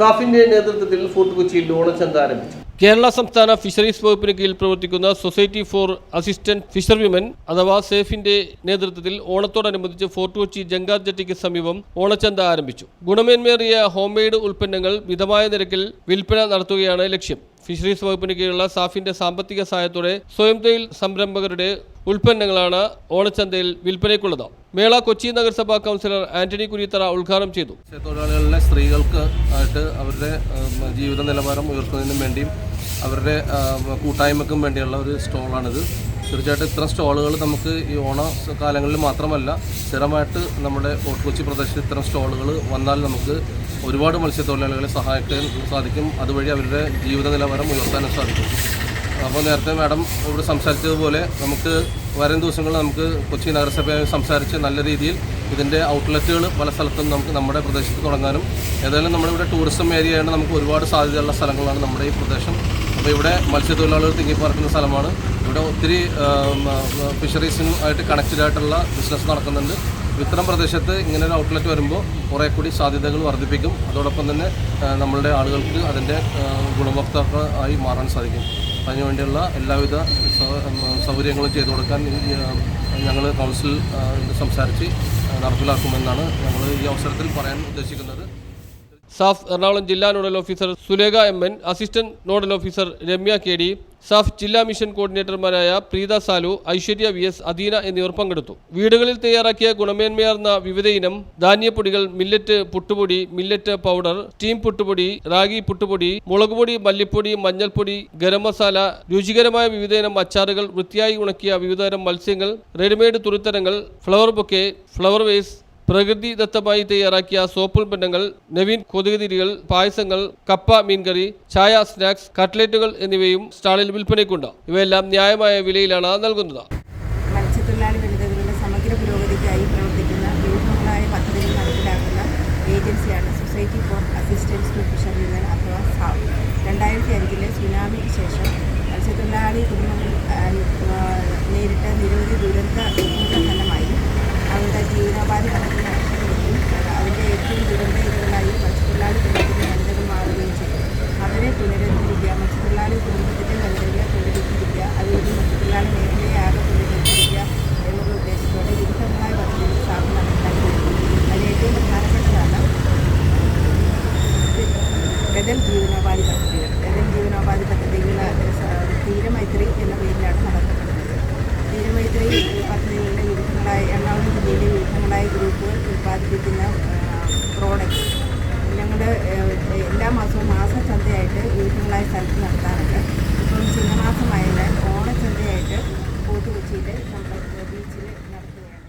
സാഫിന്റെ നേതൃത്വത്തിൽ ഫോർട്ട് കൊച്ചിയിൽ ഓണച്ചന്ത ആരംഭിച്ചു. കേരള സംസ്ഥാന ഫിഷറീസ് വകുപ്പിന് കീഴിൽ പ്രവർത്തിക്കുന്ന സൊസൈറ്റി ഫോർ അസിസ്റ്റന്റ് ഫിഷർവിമൻ അഥവാ സേഫിന്റെ നേതൃത്വത്തിൽ ഓണത്തോടനുബന്ധിച്ച് ഫോർട്ട് കൊച്ചി ജങ്കാർ ജെട്ടിക്ക് സമീപം ഓണച്ചന്ത ആരംഭിച്ചു. ഗുണമേന്മേറിയ ഹോംമെയ്ഡ് ഉൽപ്പന്നങ്ങൾ മിതമായ നിരക്കിൽ വിൽപ്പന നടത്തുകയാണ് ലക്ഷ്യം. ഫിഷറീസ് വകുപ്പിന് കീഴിലുള്ള സാഫിന്റെ സാമ്പത്തിക സഹായത്തോടെ സ്വയം തൊഴിൽ സംരംഭകരുടെ ഉൽപ്പന്നങ്ങളാണ് ഓണച്ചന്തയിൽ വിൽപ്പനയ്ക്കുള്ളത്. മേള കൊച്ചി നഗരസഭാ കൗൺസിലർ ആന്റണി കുരിത്തറ ഉദ്ഘാടനം ചെയ്തു. തൊഴിലാളികളിലെ സ്ത്രീകൾക്ക് ആയിട്ട് അവരുടെ ജീവിത നിലവാരം ഉയർത്തുന്നതിനും വേണ്ടിയും അവരുടെ കൂട്ടായ്മക്കും വേണ്ടിയുള്ള ഒരു സ്റ്റോളാണിത്. തീർച്ചയായിട്ടും ഇത്തരം സ്റ്റോളുകൾ നമുക്ക് ഈ ഓണ കാലങ്ങളിൽ മാത്രമല്ല സ്ഥിരമായിട്ട് നമ്മുടെ കൊച്ചി പ്രദേശത്ത് ഇത്തരം സ്റ്റോളുകൾ വന്നാൽ നമുക്ക് ഒരുപാട് മത്സ്യത്തൊഴിലാളികളെ സഹായിക്കാൻ സാധിക്കും. അതുവഴി അവരുടെ ജീവിത നിലവാരം ഉയർത്താനും സാധിക്കും. അപ്പോൾ നേരത്തെ മാഡം ഇവിടെ സംസാരിച്ചതുപോലെ നമുക്ക് വരും ദിവസങ്ങളിൽ നമുക്ക് കൊച്ചി നഗരസഭയെ സംസാരിച്ച് നല്ല രീതിയിൽ ഇതിന്റെ ഔട്ട്ലെറ്റുകൾ പല സ്ഥലത്തും നമുക്ക് നമ്മുടെ പ്രദേശത്ത് തുടങ്ങാനും. ഏതായാലും നമ്മുടെ ഇവിടെ ടൂറിസം ഏരിയയാണ് നമുക്ക് ഒരുപാട് സാധ്യതയുള്ള സ്ഥലങ്ങളാണ് നമ്മുടെ ഈ പ്രദേശം. അപ്പോൾ ഇവിടെ മത്സ്യത്തൊഴിലാളികൾ തിങ്ങിപ്പാർക്കുന്ന സ്ഥലമാണ്. ഇവിടെ ഒത്തിരി ഫിഷറീസിനും ആയിട്ട് കണക്റ്റഡ് ആയിട്ടുള്ള ബിസിനസ് നടക്കുന്നുണ്ട്. ഇത്തരം പ്രദേശത്ത് ഇങ്ങനെ ഒരു ഔട്ട്ലെറ്റ് വരുമ്പോൾ കുറേ കൂടി സാധ്യതകൾ വർദ്ധിപ്പിക്കും. അതോടൊപ്പം തന്നെ നമ്മളുടെ ആളുകൾക്ക് അതിന്റെ ഗുണഭോക്താക്കൾ ആയി മാറാൻ സാധിക്കും. അതിനുവേണ്ടിയുള്ള എല്ലാവിധ സൗകര്യങ്ങളും ചെയ്തു കൊടുക്കാൻ ഞങ്ങൾ കൗൺസിൽ സംസാരിച്ച് നടപ്പിലാക്കുമെന്നാണ് ഞങ്ങൾ ഈ അവസരത്തിൽ പറയാൻ ഉദ്ദേശിക്കുന്നത്. സാഫ് എറണാകുളം ജില്ലാ nodal officer Sulekha M N assistant nodal officer Ramya K D SAF ജില്ലാ മിഷൻ കോർഡിനേറ്റർമാരായ പ്രീത സാലു ഐശ്വര്യ വി എസ് അദീന എന്നിവർ പങ്കെടുത്തു. വീടുകളിൽ തയ്യാറാക്കിയ ഗുണമേന്മയാർന്ന വിവിധ ഇനം ധാന്യപ്പൊടികൾ മില്ലറ്റ് പുട്ടുപൊടി മില്ലറ്റ് പൗഡർ സ്റ്റീം പുട്ടുപൊടി റാഗി പുട്ടുപൊടി മുളകുപൊടി മല്ലിപ്പൊടി മഞ്ഞൾപ്പൊടി ഗരം മസാല രുചികരമായ വിവിധയിനം അച്ചാറുകൾ വൃത്തിയായി ഉണക്കിയ വിവിധതരം മത്സ്യങ്ങൾ റെഡിമെയ്ഡ് തുണിത്തരങ്ങൾ ഫ്ലവർ ബൊക്കെ ഫ്ലവർ വേസ് പ്രകൃതിദത്തമായി തയ്യാറാക്കിയ സോപ്പ് ഉൽപ്പന്നങ്ങൾ നവീൻ കൊതുകുതിരികൾ പായസങ്ങൾ കപ്പ മീൻകറി ചായ സ്നാക്സ് കട്ട്ലറ്റുകൾ എന്നിവയും സ്റ്റാളിൽ വിൽപ്പനയ്ക്കുണ്ട്. ഇവയെല്ലാം ന്യായമായ വിലയിലാണ് നൽകുന്നത്. മത്സ്യത്തൊഴിലാളി വനിതകളുടെ സമഗ്ര പുരോഗതിക്കായി പ്രവർത്തിക്കുന്ന വിവിധങ്ങളായ പദ്ധതികൾ നടപ്പിലാക്കുന്ന ഏജൻസിയാണ് society for assistance to fisherwomen അഥവാ സാവ് രണ്ടായിരത്തി അഞ്ചിലെ സുനാമിക്ക് ശേഷം മത്സ്യത്തൊഴിലാളി കുടുംബങ്ങൾ നേരിട്ട നിരവധി ദുരന്ത ദുരന്ത അവരുടെ ജീവനോപാധി കണക്കിന് അതിന്റെ ഏറ്റവും ദുരന്ത മത്സ്യത്തൊഴിലാളി കുടുംബത്തിന്റെ വനിതകൾ മാറുകയും ചെയ്തു അവരെ പുനരുദ്ധരിക്കുക മത്സ്യത്തൊഴിലാളി കുടുംബത്തിന്റെ വനിതകളെ പുനരുദ്ധരിക്കുക അതുവഴി മത്സ്യത്തൊഴിലാളി മേഖലയാകെ പുനരുദ്ധരിക്കുക എന്നുള്ള ഉദ്ദേശത്തോടെ വിവിധങ്ങളായ പദ്ധതികൾ സ്ഥാപനം നടത്താൻ അതിൽ ഏറ്റവും പ്രധാനപ്പെട്ടതാണ് ബദൽ ജീവനോപാധി പദ്ധതികൾ ബദൽ ജീവനോപാധി പദ്ധതികൾ തീരമൈത്രി എന്ന പേരിലാണ് നടത്തപ്പെടുന്നത് തീരമൈത്രി പദ്ധതികളുടെ വിവിധങ്ങളായ എറണാകുളം ജില്ലയിലെ വിവിധങ്ങളായ ഗ്രൂപ്പുകൾ ഉൽപ്പാദിപ്പിക്കുന്ന പ്രോഡക്റ്റ്സ് ഞങ്ങൾ എല്ലാ മാസവും മാസച്ചന്തയായിട്ട് വിവിധങ്ങളായ സ്ഥലത്ത് നടത്താറുണ്ട് ഇപ്പം ചിങ്ങമാസമായതിനാൽ ഓണച്ചന്തയായിട്ട് ഫോർട്ട് കൊച്ചിയിൽ നമ്മൾ ബീച്ചിൽ നടത്തുകയാണ്